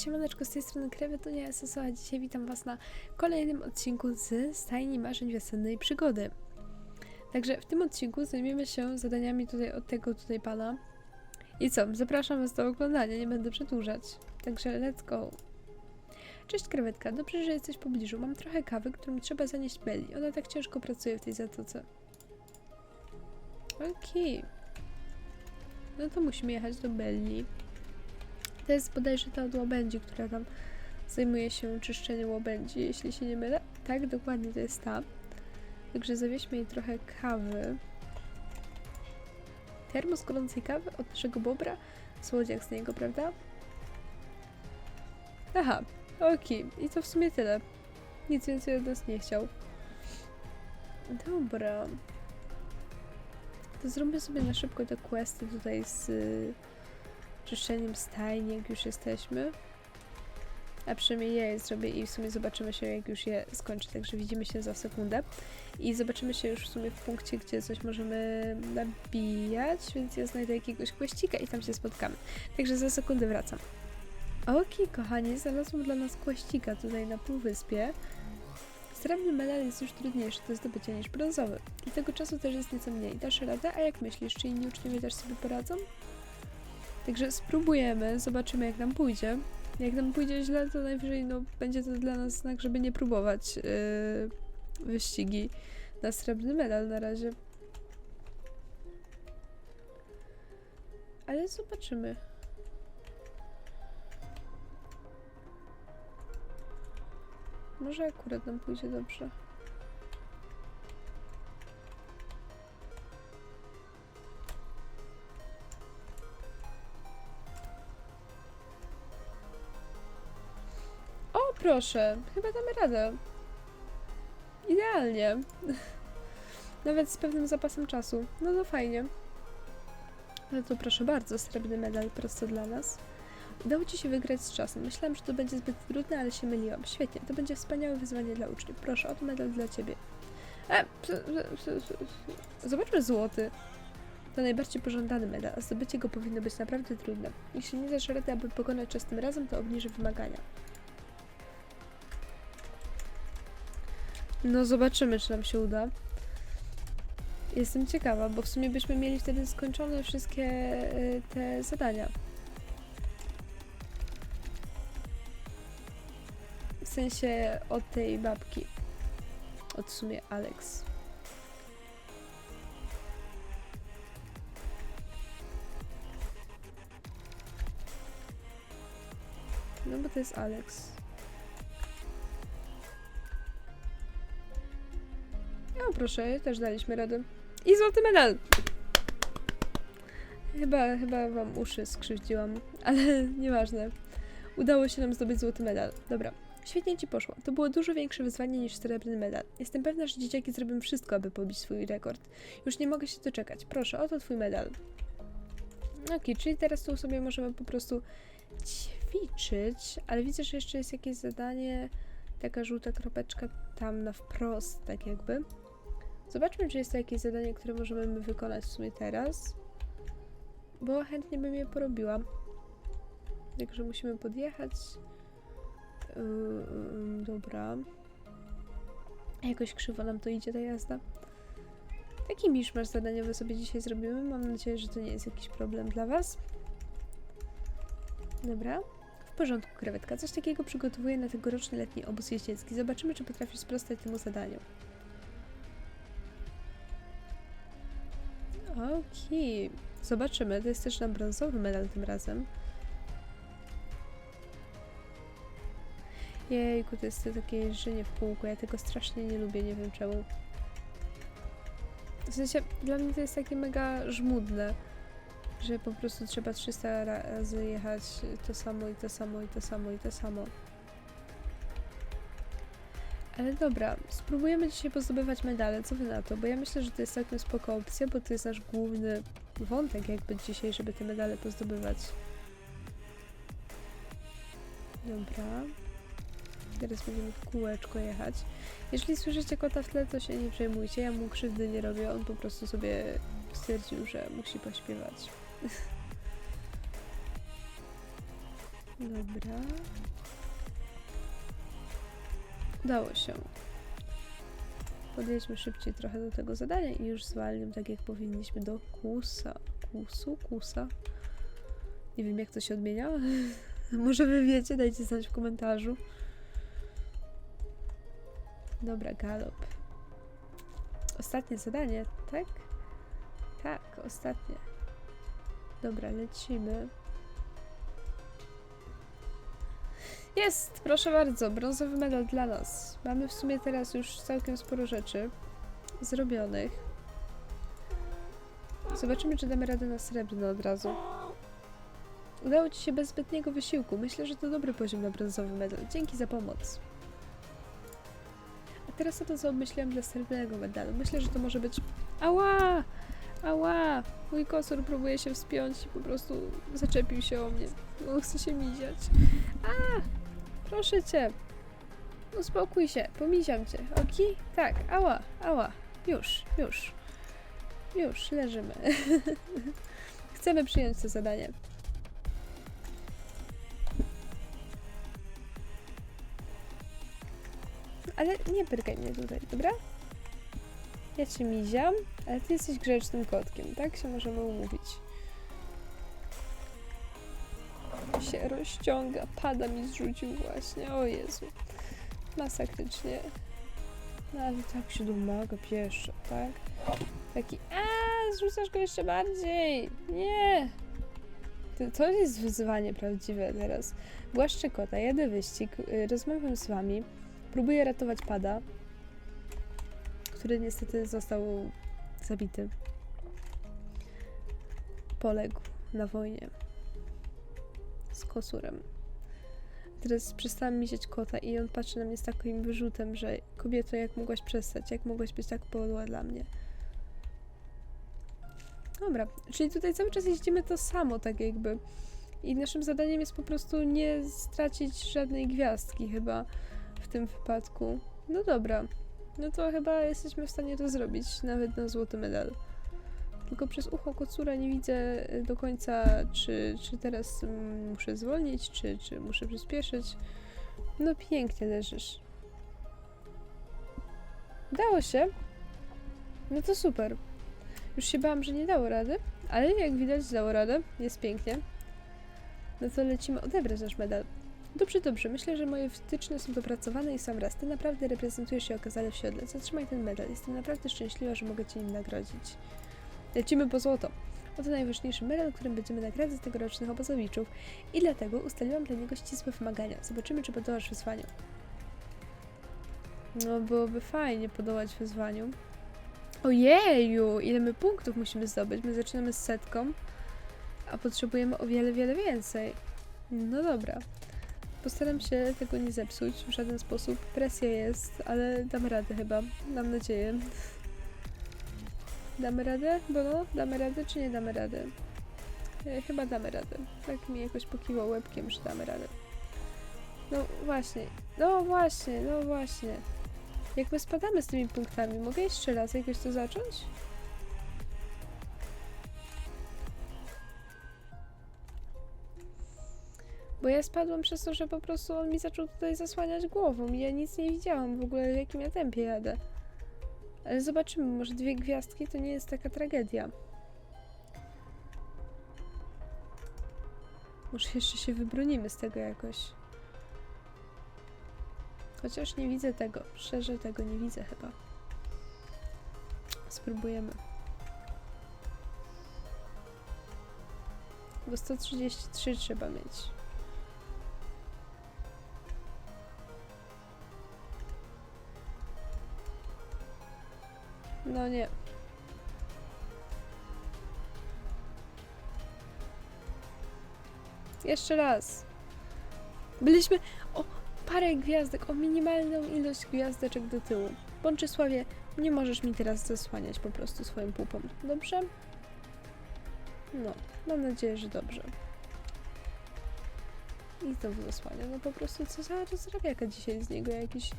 siemaneczko, z tej strony Krewetunia Sosoła. Dzisiaj witam Was na kolejnym odcinku z Stajni Marzeń Wiosennej Przygody. Także w tym odcinku zajmiemy się zadaniami tutaj od tego tutaj pana. I co, zapraszam Was do oglądania, nie będę przedłużać. Także let's go. Cześć krewetka, dobrze, że jesteś w pobliżu. Mam trochę kawy, którą trzeba zanieść Belli. Ona tak ciężko pracuje w tej zatoce. Okej. No to musimy jechać do Belli. To jest bodajże ta od łabędzi, która tam zajmuje się czyszczeniem łabędzi, jeśli się nie mylę. Tak, dokładnie to jest ta. Także zawieźmy jej trochę kawy. Termos gorącej kawy od naszego bobra. Słodziak z niego, prawda? Aha, okej. I to w sumie tyle. Nic więcej od nas nie chciał. Dobra. To zróbmy sobie na szybko te questy tutaj z czyszczeniem stajni, jak już jesteśmy. A przynajmniej ja je zrobię i w sumie zobaczymy się, jak już je skończę. Także widzimy się za sekundę. I zobaczymy się już w sumie w punkcie, gdzie coś możemy nabijać, więc ja znajdę jakiegoś kłeścika i tam się spotkamy. Także za sekundę wracam. Okej, kochani, znalazłam dla nas kłeścika tutaj na półwyspie. Srebrny medal jest już trudniejszy do zdobycia niż brązowy. I tego czasu też jest nieco mniej. Dasz radę? A jak myślisz, czy inni uczniowie też sobie poradzą? Także spróbujemy, zobaczymy jak nam pójdzie. Jak nam pójdzie źle, to najwyżej no, będzie to dla nas znak, żeby nie próbować yy, wyścigi na srebrny medal na razie. Ale zobaczymy. Może akurat nam pójdzie dobrze. Proszę, chyba damy radę. Idealnie. Nawet z pewnym zapasem czasu. No to fajnie. No to proszę bardzo, srebrny medal prosto dla nas. Udało Ci się wygrać z czasem. Myślałam, że to będzie zbyt trudne, ale się myliłam. Świetnie, to będzie wspaniałe wyzwanie dla uczniów. Proszę, oto medal dla Ciebie. E, zobaczmy złoty. To najbardziej pożądany medal, a zdobycie go powinno być naprawdę trudne. Jeśli nie dasz rady, aby pokonać czas tym razem, to obniży wymagania. No zobaczymy, czy nam się uda. Jestem ciekawa, bo w sumie byśmy mieli wtedy skończone wszystkie y, te zadania. W sensie od tej babki. Od sumie Alex. No bo to jest Alex. Proszę, też daliśmy radę. I złoty medal! Chyba, chyba wam uszy skrzywdziłam, ale nieważne. Udało się nam zdobyć złoty medal. Dobra, świetnie ci poszło. To było dużo większe wyzwanie niż srebrny medal. Jestem pewna, że dzieciaki zrobią wszystko, aby pobić swój rekord. Już nie mogę się doczekać. Proszę, oto twój medal. Okej, czyli teraz tu sobie możemy po prostu ćwiczyć, ale widzę, że jeszcze jest jakieś zadanie, taka żółta kropeczka tam na wprost, tak jakby. Zobaczmy, czy jest to jakieś zadanie, które możemy my wykonać w sumie teraz. Bo chętnie bym je porobiła. Także musimy podjechać. Yy, dobra. Jakoś krzywo nam to idzie ta jazda. Taki miszmasz zadaniowy sobie dzisiaj zrobimy. Mam nadzieję, że to nie jest jakiś problem dla Was. Dobra. W porządku, krewetka. Coś takiego przygotowuję na tegoroczny letni obóz jeździecki. Zobaczymy, czy potrafisz sprostać temu zadaniu. Okej. Zobaczymy. To jest też na brązowy medal tym razem. Jejku, to jest to takie jeżdżenie w kółko. Ja tego strasznie nie lubię, nie wiem czemu. W sensie, dla mnie to jest takie mega żmudne, że po prostu trzeba 300 ra- razy jechać to samo i to samo i to samo i to samo. Ale dobra, spróbujemy dzisiaj pozdobywać medale, co wy na to? Bo ja myślę, że to jest całkiem spoko opcja, bo to jest nasz główny wątek jakby dzisiaj, żeby te medale pozdobywać. Dobra. Teraz będziemy w kółeczko jechać. Jeżeli słyszycie kota w tle, to się nie przejmujcie, ja mu krzywdy nie robię, on po prostu sobie stwierdził, że musi pośpiewać. Dobra. Udało się. Podejdźmy szybciej trochę do tego zadania i już zwalniam tak jak powinniśmy do kusa. Kusu? Kusa? Nie wiem jak to się odmienia. Może wy wiecie, dajcie znać w komentarzu. Dobra, galop. Ostatnie zadanie, tak? Tak, ostatnie. Dobra, lecimy. Jest, proszę bardzo, brązowy medal dla nas. Mamy w sumie teraz już całkiem sporo rzeczy zrobionych. Zobaczymy, czy damy radę na srebrno od razu. Udało Ci się bez zbytniego wysiłku. Myślę, że to dobry poziom na brązowy medal. Dzięki za pomoc. A teraz o to, co obmyśliłam dla srebrnego medalu. Myślę, że to może być... Ała! Ała! Mój kosur próbuje się wspiąć i po prostu zaczepił się o mnie. On chce się miziać. A! Proszę Cię! Uspokój się, pomiziam Cię, ok? Tak, ała, ała. Już, już. Już, leżymy. Chcemy przyjąć to zadanie. Ale nie pyrkaj mnie tutaj, dobra? Ja cię miziam, ale ty jesteś grzecznym kotkiem, tak się możemy umówić. Się rozciąga, pada mi zrzucił właśnie, o Jezu. Masakrycznie. No ale tak się domaga pieszo, tak? Taki, a zrzucasz go jeszcze bardziej, nie! To, jest wyzwanie prawdziwe teraz. Głaszczę kota, jadę wyścig, y, rozmawiam z wami, próbuję ratować pada, który niestety został zabity. Poległ na wojnie z kosurem. Teraz przestałam mizieć kota i on patrzy na mnie z takim wyrzutem, że kobieto, jak mogłaś przestać, jak mogłaś być tak podła dla mnie. Dobra, czyli tutaj cały czas jeździmy to samo, tak jakby. I naszym zadaniem jest po prostu nie stracić żadnej gwiazdki chyba w tym wypadku. No dobra, no to chyba jesteśmy w stanie to zrobić, nawet na złoty medal. Tylko przez ucho kocura nie widzę y, do końca, czy, czy teraz mm, muszę zwolnić, czy, czy muszę przyspieszyć. No pięknie leżysz. Dało się. No to super. Już się bałam, że nie dało rady, ale jak widać dało radę. Jest pięknie. No to lecimy odebrać nasz medal. Dobrze, dobrze. Myślę, że moje wytyczne są dopracowane i sam raz. Ty naprawdę reprezentujesz się okazale w siodle. Zatrzymaj ten medal. Jestem naprawdę szczęśliwa, że mogę Cię nim nagrodzić. Lecimy po złoto. Oto najważniejszy medal, którym będziemy nagradzać tegorocznych obozowiczów i dlatego ustaliłam dla niego ścisłe wymagania. Zobaczymy, czy podołasz wyzwaniu. No, byłoby fajnie podołać wyzwaniu. Ojeju, ile my punktów musimy zdobyć? My zaczynamy z setką, a potrzebujemy o wiele, wiele więcej. No dobra. Postaram się tego nie zepsuć w żaden sposób. Presja jest, ale damy radę chyba. Mam nadzieję. Damy radę? Bo no, damy radę czy nie damy radę? E, chyba damy radę. Tak mi jakoś pokiwał łebkiem, że damy radę. No właśnie, no właśnie, no właśnie. Jak my spadamy z tymi punktami, mogę jeszcze raz jakoś to zacząć? Bo ja spadłam przez to, że po prostu on mi zaczął tutaj zasłaniać głową i ja nic nie widziałam w ogóle w jakim ja tempie jadę. Ale zobaczymy, może dwie gwiazdki to nie jest taka tragedia. Może jeszcze się wybronimy z tego jakoś. Chociaż nie widzę tego. Szczerze tego nie widzę chyba. Spróbujemy. Bo 133 trzeba mieć. No nie. Jeszcze raz. Byliśmy o parę gwiazdek, o minimalną ilość gwiazdeczek do tyłu. Bączysławie, nie możesz mi teraz zasłaniać po prostu swoim pupą. Dobrze? No, mam nadzieję, że dobrze. I znowu zasłania. No po prostu co za rozrabiaka dzisiaj z niego jakiś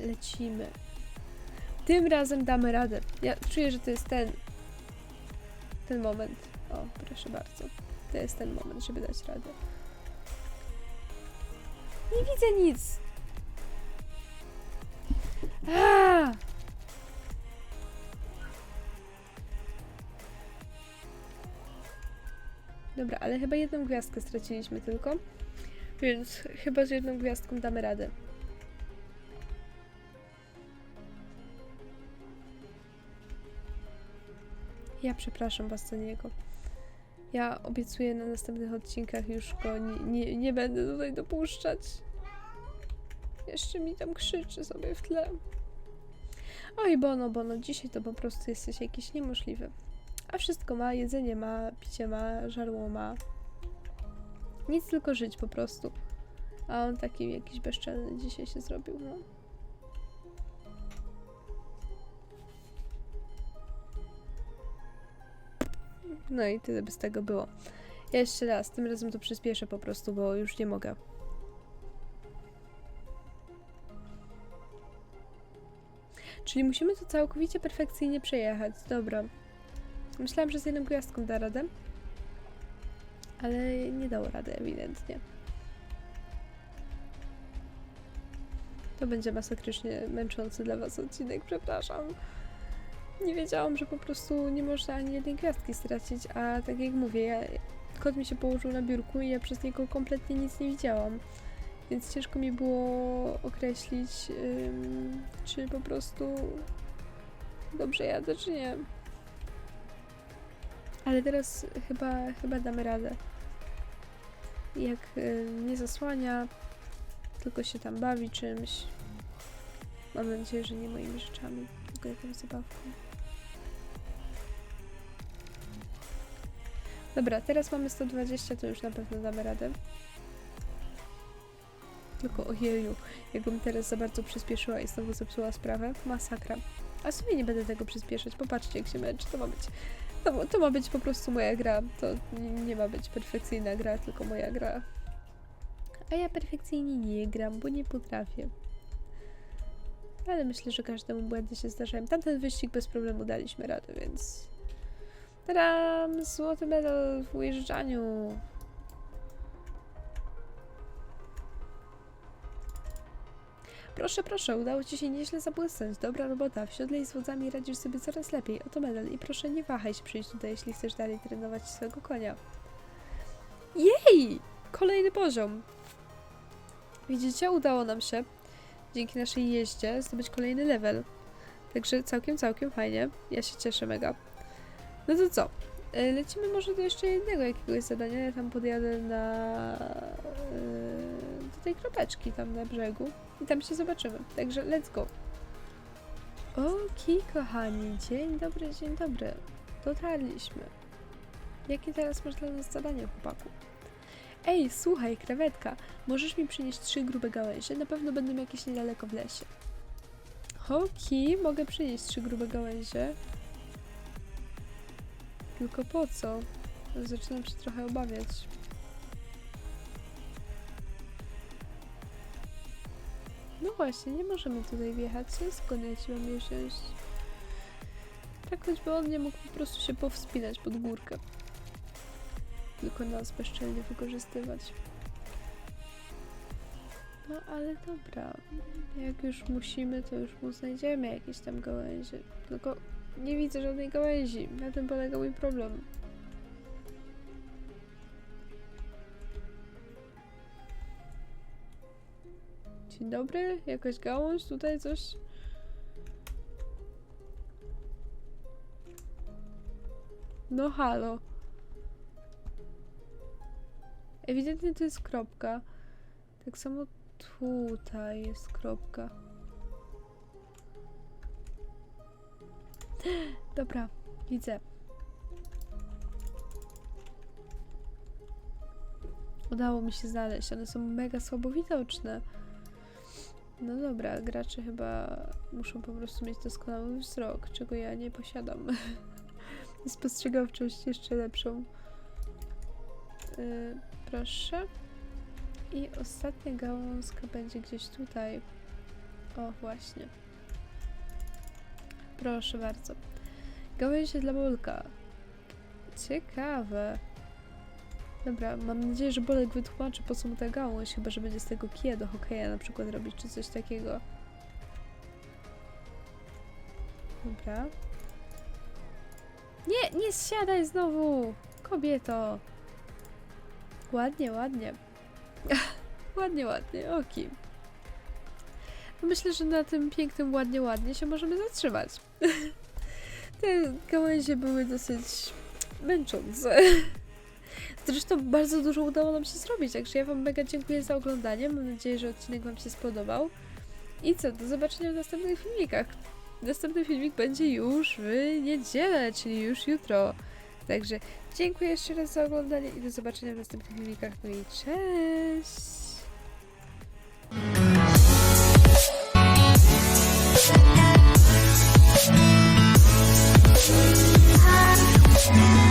lecimy. Tym razem damy radę. Ja czuję, że to jest ten ten moment. O, proszę bardzo. To jest ten moment, żeby dać radę. Nie widzę nic! Dobra, ale chyba jedną gwiazdkę straciliśmy tylko. Więc chyba z jedną gwiazdką damy radę. Ja przepraszam was za niego. Ja obiecuję na następnych odcinkach już go nie, nie, nie będę tutaj dopuszczać. Jeszcze mi tam krzyczy sobie w tle. Oj, Bono, Bono, dzisiaj to po prostu jesteś jakiś niemożliwy. A wszystko ma, jedzenie ma, picie ma, żarło ma. Nic tylko żyć po prostu. A on taki jakiś bezczelny dzisiaj się zrobił, no. No i tyle by z tego było. Ja jeszcze raz, tym razem to przyspieszę po prostu, bo już nie mogę. Czyli musimy to całkowicie perfekcyjnie przejechać. Dobra. Myślałam, że z jedną gwiazdką da radę. Ale nie dało rady ewidentnie. To będzie masakrycznie męczący dla was odcinek, przepraszam. Nie wiedziałam, że po prostu nie można ani jednej gwiazdki stracić, a tak jak mówię, ja, kot mi się położył na biurku i ja przez niego kompletnie nic nie widziałam. Więc ciężko mi było określić, ym, czy po prostu dobrze jadę, czy nie. Ale teraz chyba, chyba damy radę. Jak y, nie zasłania, tylko się tam bawi czymś. Mam nadzieję, że nie moimi rzeczami, tylko jakąś zabawką. Dobra, teraz mamy 120, to już na pewno damy radę. Tylko ojeju, jakbym teraz za bardzo przyspieszyła i znowu zepsuła sprawę. Masakra. A sobie nie będę tego przyspieszać. Popatrzcie, jak się męczy. To ma być. To, to ma być po prostu moja gra. To nie, ma być perfekcyjna gra, tylko moja gra. A ja perfekcyjnie nie gram, bo nie potrafię. Ale myślę, że każdemu błędy się zdarzają. Tamten wyścig bez problemu daliśmy radę, więc. Tadam! Złoty medal w ujeżdżaniu. Proszę, proszę, udało Ci się nieźle zabłysnąć. Dobra robota. W siodle i z wodzami radzisz sobie coraz lepiej. Oto medal i proszę nie wahaj się przyjść tutaj, jeśli chcesz dalej trenować swojego konia. Jej! Kolejny poziom. Widzicie, udało nam się dzięki naszej jeździe zdobyć kolejny level. Także całkiem, całkiem fajnie. Ja się cieszę mega. No to co? E, Lecimy może do jeszcze jednego jakiegoś zadania. Ja tam podjadę na... e, do tej kropeczki tam na brzegu. I tam się zobaczymy. Także let's go. Oki, kochani. Dzień dobry, dzień dobry. Dotarliśmy. Jakie teraz masz dla nas zadanie, chłopaku? Ej, słuchaj, krewetka. Możesz mi przynieść trzy grube gałęzie? Na pewno będą jakieś niedaleko w lesie. Oki, mogę przynieść trzy grube gałęzie. Tylko po co? Zaczynam się trochę obawiać. No właśnie, nie możemy tutaj wjechać. Skąd ja ci mam? Tak choćby on nie mógł po prostu się powspinać pod górkę. Tylko nas bezczelnie wykorzystywać. No ale dobra. Jak już musimy, to już mu znajdziemy jakieś tam gałęzie. Tylko nie widzę żadnej gałęzi. Na tym polega mój problem. Dzień dobry, jakaś gałąź, tutaj coś. No halo. Ewidentnie to jest kropka. Tak samo tutaj jest kropka. Dobra, widzę. Udało mi się znaleźć. One są mega słabo widoczne. No dobra, gracze chyba muszą po prostu mieć doskonały wzrok, czego ja nie posiadam. I spostrzegawczość jeszcze lepszą. Yy, proszę. I ostatnia gałązka będzie gdzieś tutaj. O, właśnie. Proszę bardzo. Gałęzie dla Bolka. Ciekawe. Dobra, mam nadzieję, że Bolek wytłumaczy po co mu ta gałąź, chyba że będzie z tego kija do hokeja na przykład robić, czy coś takiego. Dobra. Nie, nie zsiadaj znowu! Kobieto! Ładnie, ładnie. ładnie, ładnie, oki. Myślę, że na tym pięknym ładnie, ładnie się możemy zatrzymać. Te gałęzie były dosyć męczące. Zresztą bardzo dużo udało nam się zrobić, także ja Wam mega dziękuję za oglądanie. Mam nadzieję, że odcinek Wam się spodobał. I co, do zobaczenia w następnych filmikach. Następny filmik będzie już w niedzielę, czyli już jutro. Także dziękuję jeszcze raz za oglądanie i do zobaczenia w następnych filmikach. No i cześć! Christ.